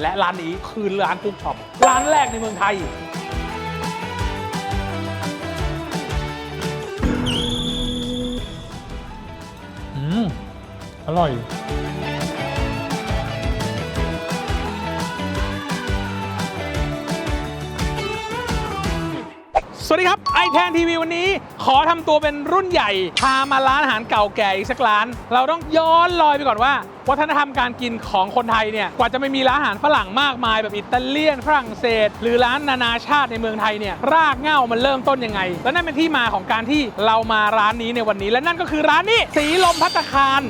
และร้านนี้คือร้านกุ๊กช็อปร้านแรกในเมืองไทย อืม อร่อย สวัสดีครับไอแทนทีวีวันนี้ ขอทำตัวเป็นรุ่นใหญ่ พามาร้านอาหารเก่าแก่อีกสักร้าน เราต้องย้อนลอยไปก่อนว่า วัฒนธรรมการกินของคนไทยเนี่ยกว่าจะไม่มีร้านอาหารฝรั่งมากมายแบบอิตาเลียนฝรั่งเศส หรือร้านนานาชาติในเมืองไทยเนี่ยรากเหง้ามันเริ่มต้นยังไง และนั่นเป็นที่มาของการที่เรามาร้านนี้ในวันนี้ และนั่นก็คือร้านนี้สีลมพัตตาคาร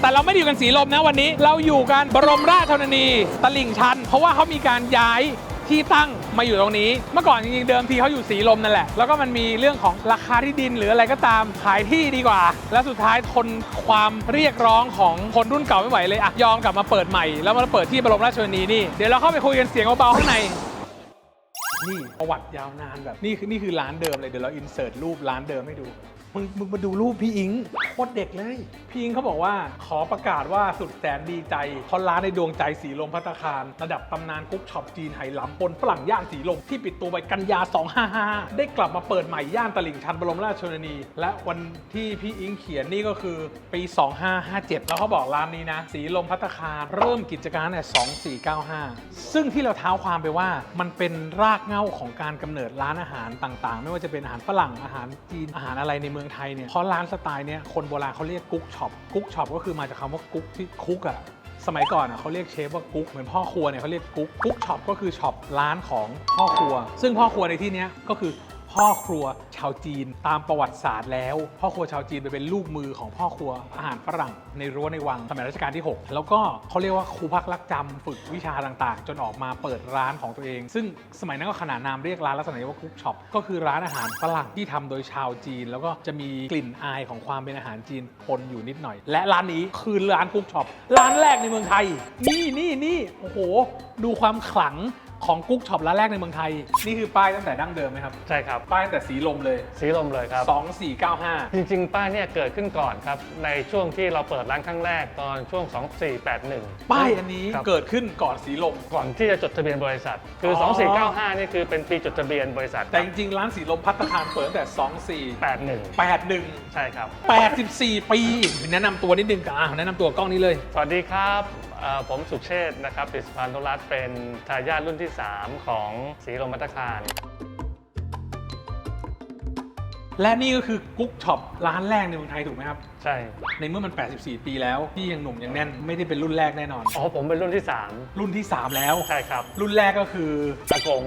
แต่เราไม่ได้อยู่กันสีลมนะวันนี้ เราอยู่กันบรมราชชนนี ตลิ่งชัน เพราะว่าเขามีการย้าย ที่ตั้งมาอยู่ตรงนี้ เมื่อก่อนจริงๆเดิมทีเขาอยู่สีลมนั่นแหละ แล้วก็มันมีเรื่องของราคาที่ดินหรืออะไรก็ตามขายที่ดีกว่า และสุดท้ายทนความเรียกร้องของคนรุ่นเก่าไม่ไหวเลยอะยอมกลับมาเปิดใหม่ แล้วมาเปิดที่บรมราชชนนีนี่เดี๋ยวเราเข้าไปคุยกันเสียงเบาๆข้างในนี่ประวัติยาวนานแบบนี่คือนี่คือร้านเดิมเลยเดี๋ยวเราอินเสิร์ตรูปร้านเดิมให้ดู มึงมึงมาดูรูปพี่อิงโคตรเด็กเลย พี่อิงเขาบอกว่าขอประกาศว่าสุดแสนดีใจเพราะร้านในดวงใจสีลมพัตตาคาร ระดับตำนานกุ๊กช็อปจีนไหหลำปนฝรั่งย่างสีลมที่ปิดตัวไปกันยา 255 ได้กลับมาเปิดใหม่ย่านตลิ่งชันบรมราชชนนี และวันที่พี่อิงเขียนนี่ก็คือปี 2557 แล้วเขาบอกร้านนี้นะ สีลมพัตตาคารเริ่มกิจการใน2495 ซึ่งที่เราเท้าความไปว่ามันเป็นรากเหง้าของการกำเนิดร้านอาหารต่างๆ ไม่ว่าจะเป็นอาหารฝรั่งอาหารจีนอาหารอะไรในเมืองไทยเนี่ยเพราะร้านสไตล์เนี้ยคนโบราณเขาเรียกกุ๊กช็อปกุ๊กช็อปก็คือมาจากคำว่ากุ๊กที่คุกอะสมัยก่อนอะเขาเรียกเชฟว่ากุ๊กเหมือนพ่อครัวเนี่ยเขาเรียกกุ๊กกุ๊กช็อปก็คือช็อปร้านของพ่อครัว ซึ่งพ่อครัวในที่นี้ก็คือ พ่อครัวชาวจีนตามประวัติศาสตร์แล้ว พ่อครัวชาวจีนไปเป็นลูกมือของพ่อครัวอาหารฝรั่งในรั้วในวังสมัยรัชกาลที่ 6 แล้วก็เขาเรียกว่าครูพักรักจำฝึกวิชาต่างๆ จนออกมาเปิดร้านของตัวเอง ซึ่งสมัยนั้นก็ขนานนามเรียกร้านลักษณะนี้ว่าคุกช็อปก็คือร้านอาหารฝรั่งที่ทำโดยชาวจีน แล้วก็จะมีกลิ่นอายของความเป็นอาหารจีนปนอยู่นิดหน่อย และร้านนี้คือร้านคุกช็อปร้านแรกในเมืองไทยนี่นี่นี่โอ้โห ดูความขลัง ของกุ๊กช็อปร้านแรกในเมืองไทย นี่คือป้ายตั้งแต่ดั้งเดิมไหมครับ ใช่ครับ ป้ายตั้งแต่สีลมเลย สีลมเลยครับ 2495 จริงๆ ป้ายเนี่ยเกิดขึ้นก่อนครับ ในช่วงที่เราเปิดร้านครั้งแรกตอนช่วง 2481 ป้ายอันนี้ครับเกิดขึ้นก่อนสีลม ก่อนที่จะจดทะเบียนบริษัท คืออ๋อ2495 นี่คือเป็นปีจดทะเบียนบริษัท แต่จริงๆ ร้านสีลมพัตตาคารเปิดตั้งแต่81 2481 ใช่ครับ 84 ปีแนะนำตัวนิดนึงอะแนะนำตัวกล้องนี้เลย สวัสดีครับเอ่อผมสุเชษฐ์นะครับติสพันธุรัตน์เป็นทายาทรุ่นที่ 3 ของสีลมมัตตาคารและนี่ก็คือกุ๊กช็อปร้านแรกในเมืองไทยถูกไหมครับ ใช่ ในเมื่อมัน 84 ปีแล้วพี่ยังหนุ่มยังแน่นไม่ได้เป็นรุ่นแรกแน่นอน อ๋อ ผมเป็นรุ่นที่รุ่นที่ 3 แล้ว3ใช่ครับ รุ่นแรกก็คืออากง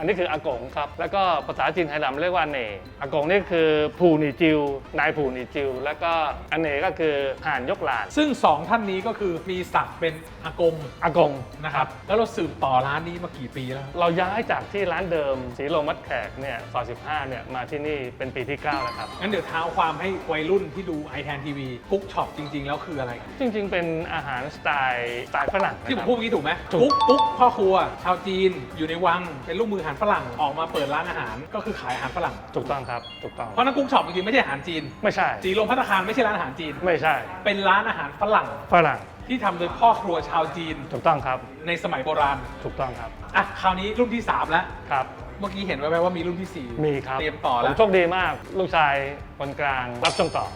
อันนี้คืออากงครับ แล้วก็ภาษาจีนไทยดำเรียกว่าเน่อากงนี่คือผูหนีจิว นายผูหนีจิว แล้วก็อันเน่ก็คือห่านยกหลาน ซึ่งสองท่านนี้ก็คือมีศักดิ์เป็นอากงอากงนะครับ แล้วเราสืบต่อร้านนี้มากี่ปีแล้วครับเราย้ายจากที่ร้านเดิมสีลมมัดแขกเนี่ยซอย15เนี่ยมาที่นี่เป็นปีที่ 9 แล้วครับ งั้นเดี๋ยวเท้าความให้วัยรุ่นที่ดู i อ a n TV กุ๊กช็อปจริง ๆ แล้วคืออะไร จริง ๆ เป็นอาหารสไตล์สไตล์ฝรั่งนะที่ผคมรับพูดเมื่อกี้ถูกไหมถูก กุ๊กกุ๊กพ่อครัว ชาวจีนอยู่ในวังเป็นลูกมืออาหารฝรั่งออกมาเปิดร้านอาหาร ก็คือขายอาหารฝรั่ง ถูกต้องครับ ถูกต้อง เพราะนั้นกุ๊กช็อปจริงๆไม่ใช่อาหารจีน ไม่ใช่ จีลมพัตตาคารไม่ใช่ร้านอาหารจีน ไม่ใช่ เป็นร้านอาหารฝรั่ง ฝรั่ง ที่ทำโดยพ่อครัวชาวจีน ถูกต้องครับ ในสมัยโบราณ ถูกต้องครับ อะ คราวนี้รุ่นที่ 3 แล้ว ครับ เมื่อกี้เห็นไว้ว่ามีรุ่นที่4มีครับเตรียมต่อผแล้มวโชคดีมาก ลูกชายคนกลางรับช่วงต่อ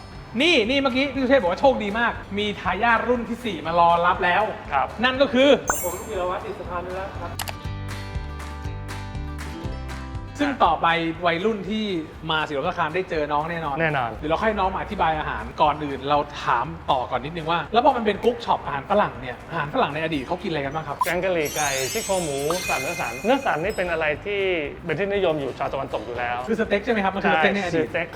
นี่นี่เมื่อกี้พี่สุเทพบอกว่าโชคดีมาก มีทายาทรุ่นที่ 4 มารอรับแล้ว ครับ นั่นก็คือผมธีรวัตรอิสพานุรัตน์ครับ ซึ่งต่อไปวัยรุ่นที่มาศิลปะคารได้เจอน้องแน่นอนแน่นอน เดี๋ยวเราให้น้องมาอธิบายอาหารก่อนอื่น เราถามต่อก่อนนิดนึงว่า แล้วพอมันเป็นกุ๊กช็อปอาหารฝรั่งเนี่ยอาหารฝรั่งในอดีตเขากินอะไรกันบ้างครับแกงกะหรี่ไก่ซี่โครงหมูสันเนื้อสันเนื้อสันนี่เป็นอะไรที่เป็นที่นิยมอยู่ชาวตะวันตกอยู่แล้วคือสเต็กใช่ไหมครับมันคือสเต็กในอซีดีตเต็ก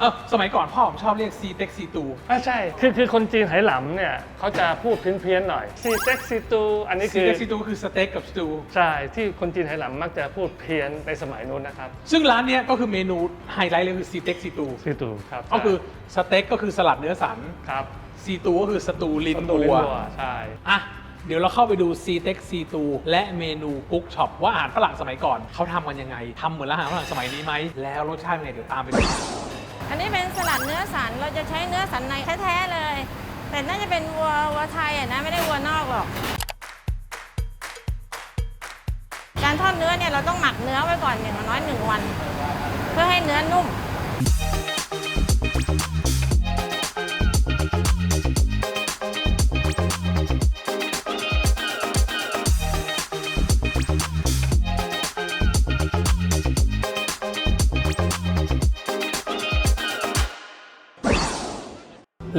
เออสมัยก่อนพ่อผมชอบเรียกซีเต็กซีตูอ่าใช่คือคือคนจีนไหหลำเนี่ยเขาจะพูดเพี้ยนๆหน่อยซีเต็กซีตูอันนี้ซีคือเต็กซีตูคือสเต็กกับสตูใช่ที่คนจีนไหหลำมักจะพูดเพี้ยนในสมัยนู้นนะครับซึ่งร้านเนี้ยก็คือเมนูไฮไลท์เลยคือซีเต็กซีตูซีตูครับก็คือสเต็กก็คือสลัดเนื้อสันครับซีตูก็คือสตูลิ้นตูวัลิ้นววัวใช่อะเดี๋ยวเราเข้าไปดูซีเต็กซีตูและเมนูกุ๊กช็อปว่าอาหารฝรั่งสมัยก่อนเขาทำกันยังไงทำเหมือนอาหารฝรั่งสมัยนี้ไหมแล้วรสชาติเป็นไงเดี๋ยวตามไปดูอันนี้เป็นสลัดเนื้อสันเราจะใช้เนื้อสันในแท้ๆเลย แต่น่าจะเป็นวัววัวไทยอะนะไม่ได้วัวนอก การทอดเนื้อเนี่ยเราต้องหมักเนื้อไว้ก่อนอย่างน้อยหนึ่งวัน เพื่อให้เนื้อนุ่ม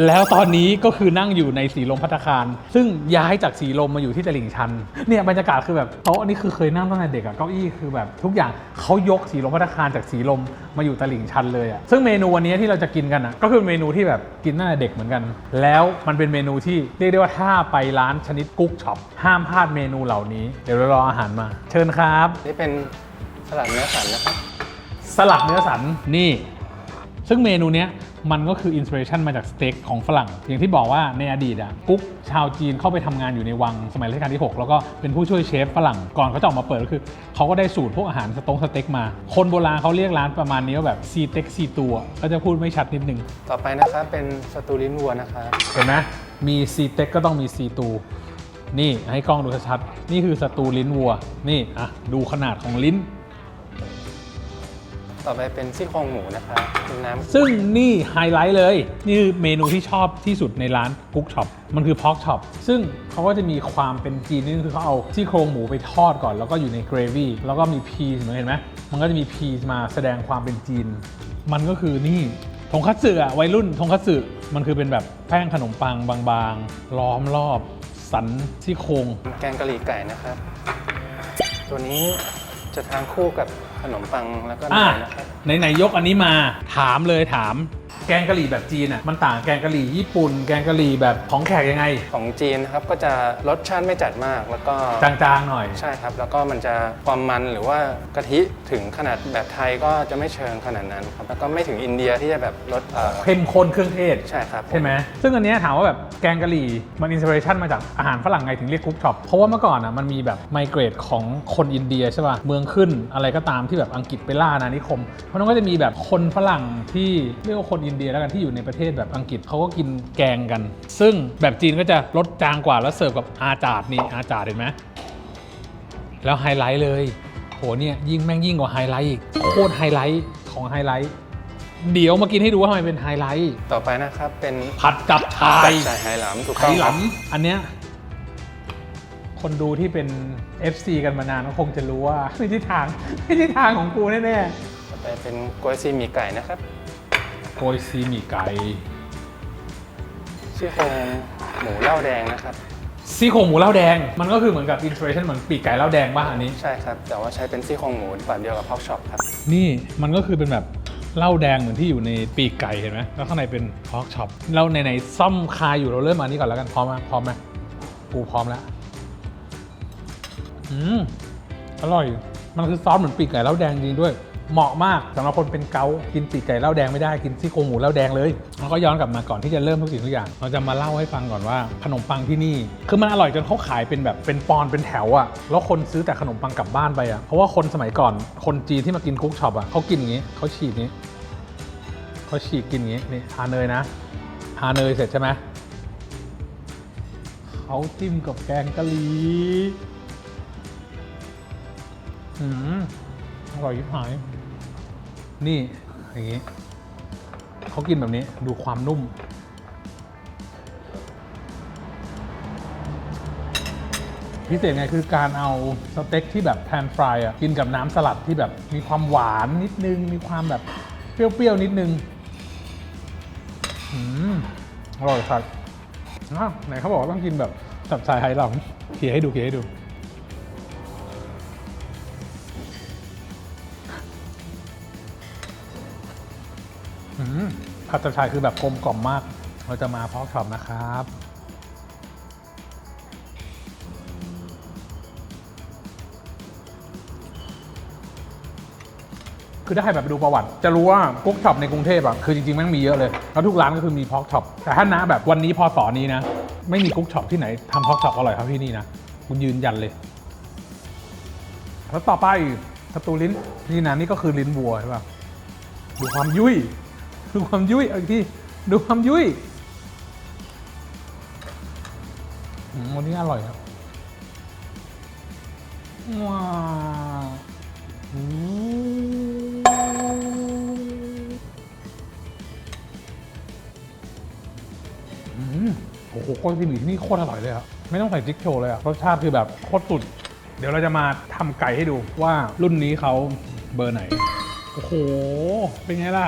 แล้วตอนนี้ก็คือนั่งอยู่ในสีลมพัตตาคาร ซึ่งย้ายจากสีลมมาอยู่ที่ตลิ่งชัน เนี่ยบรรยากาศคือแบบโต๊ะนี่คือเคยนั่งตั้งแต่เด็กอะเก้าอี้คือแบบทุกอย่างเขายกสีลมพัตตาคารจากสีลมมาอยู่ตลิ่งชันเลยอะซึ่งเมนูวันนี้ที่เราจะกินกันอะก็คือเมนูที่แบบกินตั้งแต่เด็กเหมือนกัน แล้วมันเป็นเมนูที่เรียกได้ว่าถ้าไปร้านชนิดกุ๊กช็อปห้ามพลาดเมนูเหล่านี้ เดี๋ยวเรารออาหารมา เชิญครับ นี่เป็นสลัดเนื้อสันนะครับ สลัดเนื้อสันนี่ ซึ่งเมนูเนี้ย มันก็คืออินสปิเรชันมาจากสเต็กของฝรั่ง อย่างที่บอกว่าในอดีตอะกุ๊กชาวจีนเข้าไปทำงานอยู่ในวังสมัยรัชกาลที่ 6 แล้วก็เป็นผู้ช่วยเชฟฝรั่งก่อนเขาจะออกมาเปิดก็คือเขาก็ได้สูตรพวกอาหารสต๊งสเต็กมา คนโบราณเขาเรียกร้านประมาณนี้ว่าแบบซีเต็กซีตัวก็จะพูดไม่ชัดนิดนึง ต่อไปนะครับเป็นสตูลิ้นวัวนะครับเห็นไหมมีซีเต็กก็ต้องมีซีตูนี่ให้กล้องดูชัดๆนี่คือสตูลิ้นวัว นี่อะดูขนาดของลิ้น ต่อไปเป็นซี่โครงหมูนะครับเป็นน้ำ ซึ่งนี่ไฮไลท์เลย นี่คือเมนูที่ชอบที่สุดในร้านกุ๊กช็อปมันคือพอกช็อปซึ่งเขาก็จะมีความเป็นจีนนี่คือเขาเอาที่โครงหมูไปทอดก่อน แล้วก็อยู่ในเกรวี่แล้วก็มีพีซเห็นไหมมันก็จะมีพีซมาแสดงความเป็นจีน มันก็คือนี่ทงคัตสึอะวัยรุ่นทงคัตสึมันคือเป็นแบบแป้งขนมปังบางๆ ล้อมรอบ สันซี่โครงแกงกะหรี่ไก่นะครับ ตัวนี้จะทานคู่กับ ขนมปังแล้วก็อะเนยนะครับ ไหนๆยกอันนี้มาถามเลยถาม แกงกะหรี่แบบจีนอะมันต่างแกงกะหรี่ญี่ปุ่น แกงกะหรี่แบบของแขกยังไง ของจีนนะครับก็จะรสชาติไม่จัดมากแล้วก็จางๆหน่อย ใช่ครับ แล้วก็มันจะความมันหรือว่ากะทิถึงขนาดแบบไทยก็จะไม่เชิงขนาดนั้นครับแล้วก็ไม่ถึงอินเดียที่จะแบบรสเอ่อเข้มข้นเครื่องเทศ ใช่ครับใช่ไหม ซึ่งอันเนี้ยถามว่าแบบแกงกะหรี่มันอินสปิเรชันมาจากอาหารฝรั่งไงถึงเรียกคุกช็อป เพราะว่าเมื่อก่อนอะมันมีแบบไมเกรดของคนอินเดียใช่ป่ะ เมืองขึ้นอะไรก็ตามที่แบบอังกฤษไปล่าอาณานิคม เพราะนั้นก็จะมีแบบคนฝรั่งที่เรียกว่าคนอินเดียแล้วกันที่อยู่ในประเทศแบบอังกฤษเขาก็กินแกงกัน ซึ่งแบบจีนก็จะรสจางกว่าแล้วเสิร์ฟกับอาจาดนี่อาจาดเห็นไหมแล้วไฮไลท์เลยโหเนี่ยยิ่งแม่งยิ่งกว่าไฮไลท์อีกโคตรไฮไลท์ของไฮไลท์เดี๋ยวมากินให้ดูว่าทำไมเป็นไฮไลท์ต่อไปนะครับเป็นผัดกับชายใช่ไหหลำถูกไหต้องหครับลำอันเนี้ยคนดูที่เป็น FC กันมานานก็คงจะรู้ว่า ไม่ใช่ทาง ไม่ใช่ทางของกูแน่ต่อไปเป็นกล้วยซีหมี่ไก่นะครับๆ โกยซีหมี่ไก่ซี่โครงหมูเหล้าแดงนะครับ ซี่โครงหมูเหล้าแดง มันก็คือเหมือนกับอินสปิเรชันเหมือนปีกไก่เหล้าแดงบ้างอันนี้ ใช่ครับ แต่ว่าใช้เป็นซี่โครงหมูแบบเดียวกับพอกช็อปครับ นี่มันก็คือเป็นแบบเหล้าแดงเหมือนที่อยู่ในปีกไก่เห็นไหมแล้วข้างในเป็นพอกช็อปเราไหนๆซ่อมคาอยู่เราเริ่มอันนี้ก่อนแล้วกันพร้อมไหมพร้อมไหมกูพร้อมแล้วอืมอร่อย มันคือซอสเหมือนปีกไก่เหล้าแดงจริงด้วย เหมาะมากสำหรับคนเป็นเกากินปีไก่เหล้าแดงไม่ได้กินซี่โครงหมูเหล้าแดงเลยแล้วก็ย้อนกลับมาก่อนที่จะเริ่มทุกสิ่งทุกอย่าง เราจะมาเล่าให้ฟังก่อนว่าขนมปังที่นี่ คือมันอร่อยจนเขาขายเป็นแบบเป็นปอนเป็นแถวอะแล้วคนซื้อแต่ขนมปังกลับบ้านไปอะเพราะว่าคนสมัยก่อนคนจีนที่มากินคุกช็อปอะเขากินอย่างนี้เขาฉีกนี้เขาฉีกกินอย่างนี้นี่ทาเนยนะทาเนยเสร็จใช่ไหมเขาจิ้มกับแกงกะหรี่อืมอร่อยยิบหาย นี่อย่างนี้เขากินแบบนี้ดูความนุ่ม พิเศษไงคือการเอาสเต็กที่แบบแพนฟรายอะกินกับน้ำสลัดที่แบบมีความหวานนิดนึง มีความแบบเปรี้ยวๆนิดนึงอร่อยครับไหนเขาบอกว่าต้องกินแบบสับสายไหหลังเขี่ยให้ดูเขี่ยให้ดู ผัดกระชายคือแบบกลมกล่อมมาก เราจะมาพอกช็อปนะครับคือถ้าใครแบบไปดูประวัติจะรู้ว่ากุ๊กช็อปในกรุงเทพอะคือจริงๆแม่งมีเยอะเลย แล้วทุกร้านก็คือมีพอกช็อปแต่ถ้านะแบบวันนี้พอสอนี้นะ ไม่มีกุ๊กช็อปที่ไหนทำพอกช็อปอร่อยเท่าที่นี่นะคุณยืนยันเลย แล้วต่อไปสตูลิ้นนี่นะนี่ก็คือลิ้นวัวใช่ป่ะดูความยุ่ย ดูความยุ่ยอีกทีดูความยุ่ยอันนี้อร่อยครับว้าวโอ้โหโคตรซีหมี่ที่นี่โคตรอร่อยเลยอะไม่ต้องใส่จิ๊กโชเลยอะรสชาติคือแบบโคตรสุด เดี๋ยวเราจะมาทำไก่ให้ดูว่ารุ่นนี้เขาเบอร์ไหน โอ้โห เป็นไงล่ะ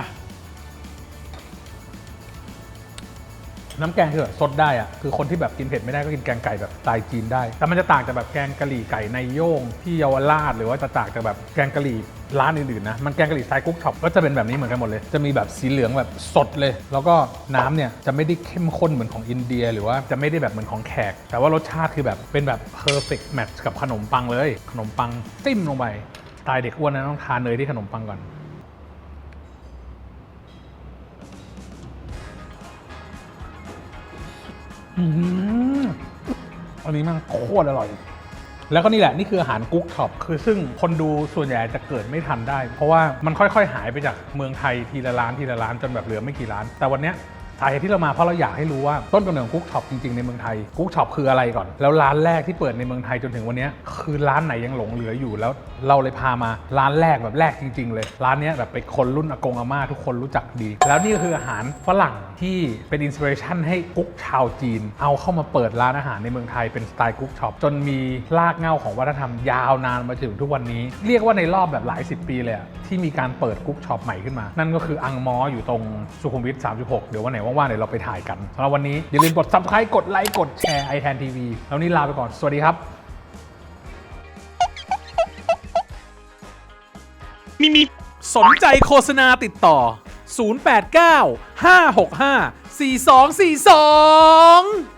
น้ำแกงคือแบบซดได้อะคือคนที่แบบกินเผ็ดไม่ได้ก็กินแกงไก่แบบสไตล์จีนได้ แต่มันจะต่างจากแบบแกงกะหรี่ไก่ในโย่งที่เยาวราชหรือว่าจะต่างจากแบบแกงกะหรี่ร้านอื่นๆนะ มันแกงกะหรี่สไตล์กุ๊กช็อปก็จะเป็นแบบนี้เหมือนกันหมดเลย จะมีแบบสีเหลืองแบบสดเลย แล้วก็น้ำเนี่ยจะไม่ได้เข้มข้นเหมือนของอินเดีย หรือว่าจะไม่ได้แบบเหมือนของแขก แต่ว่ารสชาติคือแบบเป็นแบบ perfect match กับขนมปังเลย ขนมปังจิ้มลงไปสไตล์เด็กอ้วนนะต้องทานเนยที่ขนมปังก่อน อืมอันนี้มันโคตรอร่อย แล้วก็นี่แหละนี่คืออาหารกุ๊กช็อปคือซึ่งคนดูส่วนใหญ่จะเกิดไม่ทันได้ เพราะว่ามันค่อยๆ หายไปจากเมืองไทยทีละร้านทีละร้านจนแบบเหลือไม่กี่ร้าน แต่วันเนี้ย สาเหตุที่เรามาเพราะเราอยากให้รู้ว่าต้นกำเนิดของกุ๊กช็อปจริงๆในเมืองไทยกุ๊กช็อปคืออะไรก่อน แล้วร้านแรกที่เปิดในเมืองไทยจนถึงวันนี้คือร้านไหนยังหลงเหลืออยู่แล้วเราเลยพามาร้านแรกแบบแรกจริง ๆ เลย ร้านนี้แบบเป็นคนรุ่นอากงอาม่าทุกคนรู้จักดี แล้วนี่ก็คืออาหารฝรั่งที่เป็นอินสปิเรชันให้กุ๊กชาวจีน เอาเข้ามาเปิดร้านอาหารในเมืองไทยเป็นสไตล์กุ๊กช็อปจนมีรากเหง้าของวัฒนธรรมยาวนานมาถึงทุกวันนี้ เรียกว่าในรอบแบบหลายสิบปีเลยที่มีการเปิดกุ๊กช็อปใหม่ขึ้นมา นั่นก็คืออังมออยู่ตรงสุขุมวิท36 เดี๋ยววันไหนว่างๆเดี๋ยวเราไปถ่ายกันสำหรับวันนี้อย่าลืมกด subscribe กดไลค์กดแชร์ i อ a n TV แล้วนี่ลาไปก่อนสวัสดีครับ มีมีสนใจโฆษณาติดต่อ 089 565 4242